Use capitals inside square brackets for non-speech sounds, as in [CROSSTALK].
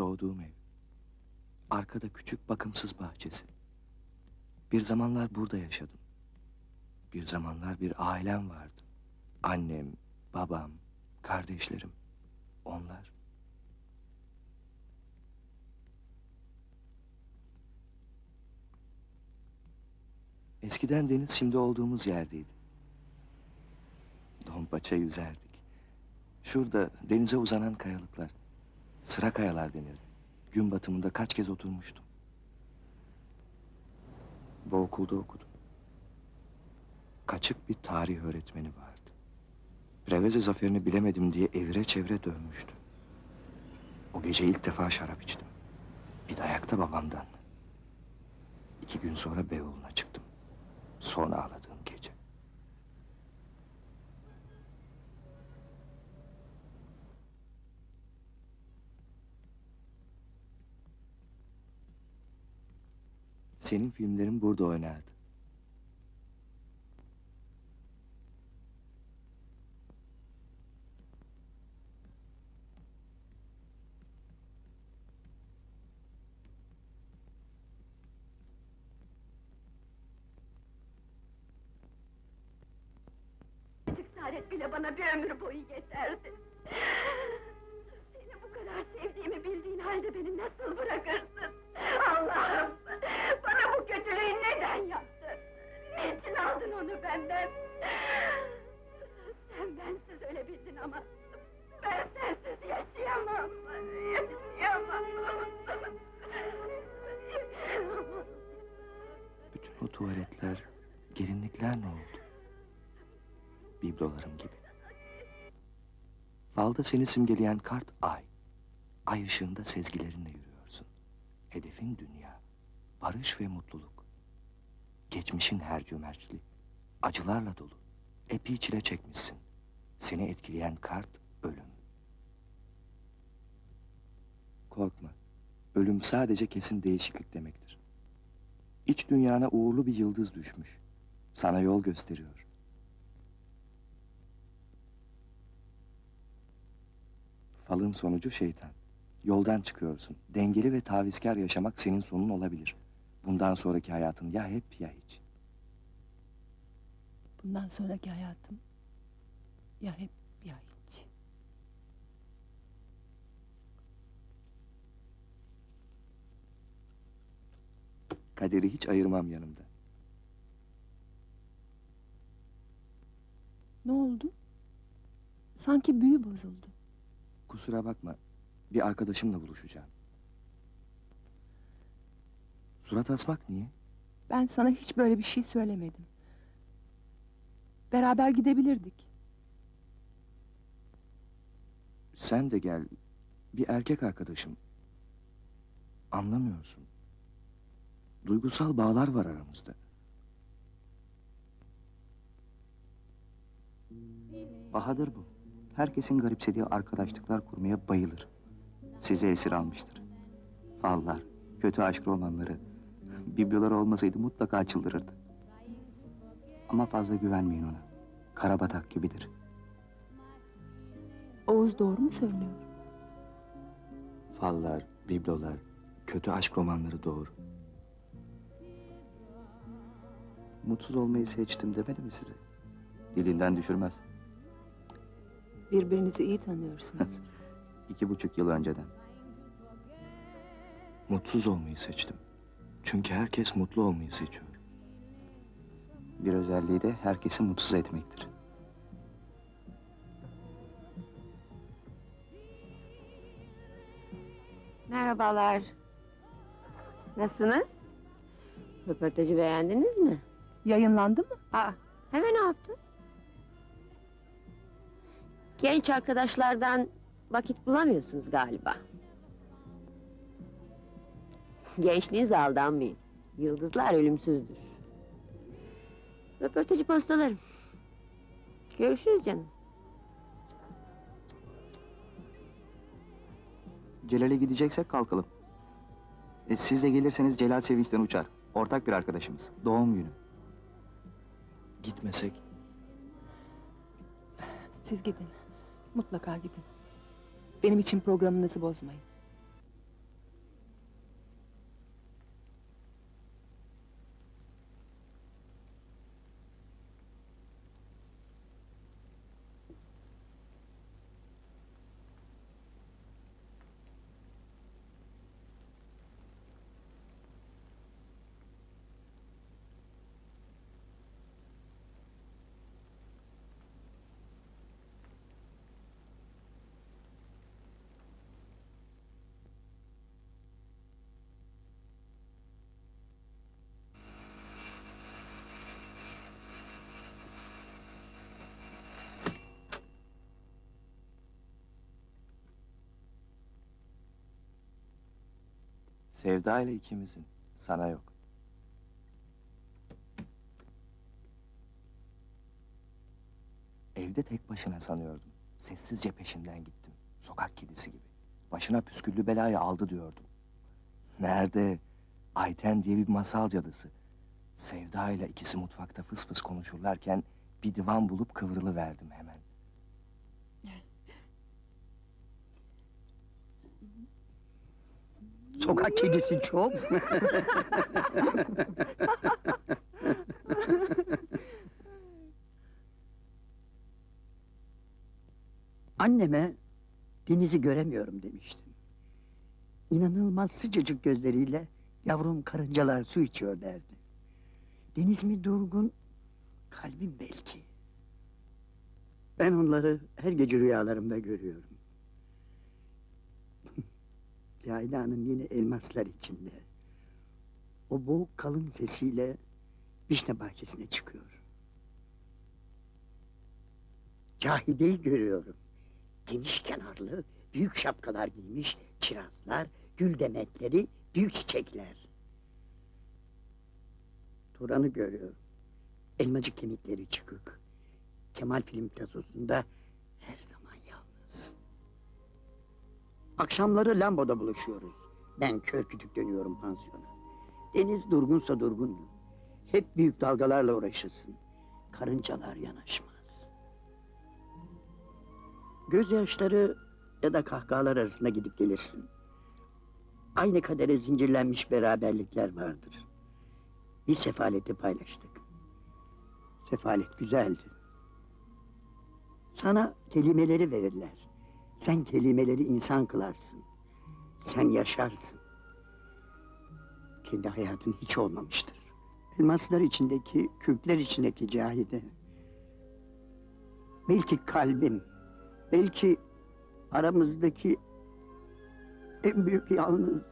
Doğduğum ev. Arkada küçük bakımsız bahçesi. Bir zamanlar burada yaşadım. Bir zamanlar bir ailem vardı. Annem, babam, kardeşlerim. Onlar. Eskiden deniz şimdi olduğumuz yerdeydi. Dompaça yüzerdik. Şurada denize uzanan kayalıklar. Sıra kayalar denirdi. Gün batımında kaç kez oturmuştum. Bu okulda okudum. Kaçık bir tarih öğretmeni vardı. Preveze zaferini bilemedim diye evire çevre dönmüştü. O gece ilk defa şarap içtim. Bir dayakta babamdan. İki gün sonra Beyoğlu'na çıktım. Son ağladığım Senin filmlerin burada oynardı. Saadet bile bana bir ömür boyu yeterdi. Seni bu kadar sevdiğimi tuvaletler, gelinlikler ne oldu? Biblolarım gibi. Falda seni simgeleyen kart ay. Ay ışığında sezgilerinle yürüyorsun. Hedefin dünya, barış ve mutluluk. Geçmişin her cömertliği, acılarla dolu. Epey çile çekmişsin. Seni etkileyen kart ölüm. Korkma. Ölüm sadece kesin değişiklik demektir. İç dünyana uğurlu bir yıldız düşmüş. Sana yol gösteriyor. Falın sonucu şeytan. Yoldan çıkıyorsun. Dengeli ve tavizkar yaşamak senin sonun olabilir. Bundan sonraki hayatın ya hep ya hiç. Bundan sonraki hayatım ya hep Kaderi hiç ayırmam yanımda. Ne oldu? Sanki büyü bozuldu. Kusura bakma. Bir arkadaşımla buluşacağım. Surat asmak niye? Ben sana hiç böyle bir şey söylemedim. Beraber gidebilirdik. Sen de gel. Bir erkek arkadaşım. Anlamıyorsun. Duygusal bağlar var aramızda. Bahadır bu. Herkesin garipsediği arkadaşlıklar kurmaya bayılır. Sizi esir almıştır. Fallar, kötü aşk romanları, biblolar olmasaydı mutlaka çıldırırdı. Ama fazla güvenmeyin ona. Karabatak gibidir. Oğuz doğru mu söylüyor? Fallar, biblolar, kötü aşk romanları doğru. Mutsuz olmayı seçtim demedi mi size? Dilinden düşürmez. Birbirinizi iyi tanıyorsunuz. [LAUGHS] İki buçuk yıl önceden. Mutsuz olmayı seçtim. Çünkü herkes mutlu olmayı seçiyor. Bir özelliği de herkesi mutsuz etmektir. Merhabalar. Nasılsınız? Röportajı beğendiniz mi? Yayınlandı mı? Aa, hemen ne yaptın? Genç arkadaşlardan vakit bulamıyorsunuz galiba. Gençliğinize aldanmayın. Yıldızlar ölümsüzdür. Röportajı postalarım. Görüşürüz canım. Celal'e gideceksek kalkalım. E, siz de gelirseniz Celal sevinçten uçar. Ortak bir arkadaşımız. Doğum günü. Gitmesek Siz gidin. Mutlaka gidin. Benim için programınızı bozmayın. Sevda ile ikimizin. Sana yok. Evde tek başına sanıyordum. Sessizce peşinden gittim. Sokak kedisi gibi. Başına püsküllü belayı aldı diyordum. Nerede? Ayten diye bir masal cadısı. Sevda ile ikisi mutfakta fıs fıs konuşurlarken bir divan bulup kıvrılıverdim hemen. [LAUGHS] Sokak kedisi çok. Anneme denizi göremiyorum demiştim. İnanılmaz sıcacık gözleriyle yavrum karıncalar su içiyor derdi. Deniz mi durgun, kalbim belki. Ben onları her gece rüyalarımda görüyorum. Cahide Hanım yine elmaslar içinde. O boğuk kalın sesiyle vişne bahçesine çıkıyor. Cahide'yi görüyorum. Geniş kenarlı, büyük şapkalar giymiş, kirazlar, gül demetleri, büyük çiçekler. Turan'ı görüyorum. Elmacık kemikleri çıkık. Kemal film tasosunda Akşamları Lambo'da buluşuyoruz. Ben kör kütük dönüyorum pansiyona. Deniz durgunsa durgundur. Hep büyük dalgalarla uğraşırsın. Karıncalar yanaşmaz. Gözyaşları ya da kahkahalar arasında gidip gelirsin. Aynı kadere zincirlenmiş beraberlikler vardır. Bir sefaleti paylaştık. Sefalet güzeldi. Sana kelimeleri verirler. Sen kelimeleri insan kılarsın. Sen yaşarsın. Kendi hayatın hiç olmamıştır. Elmaslar içindeki, kürkler içindeki Cahide. Belki kalbim, belki aramızdaki en büyük yalnız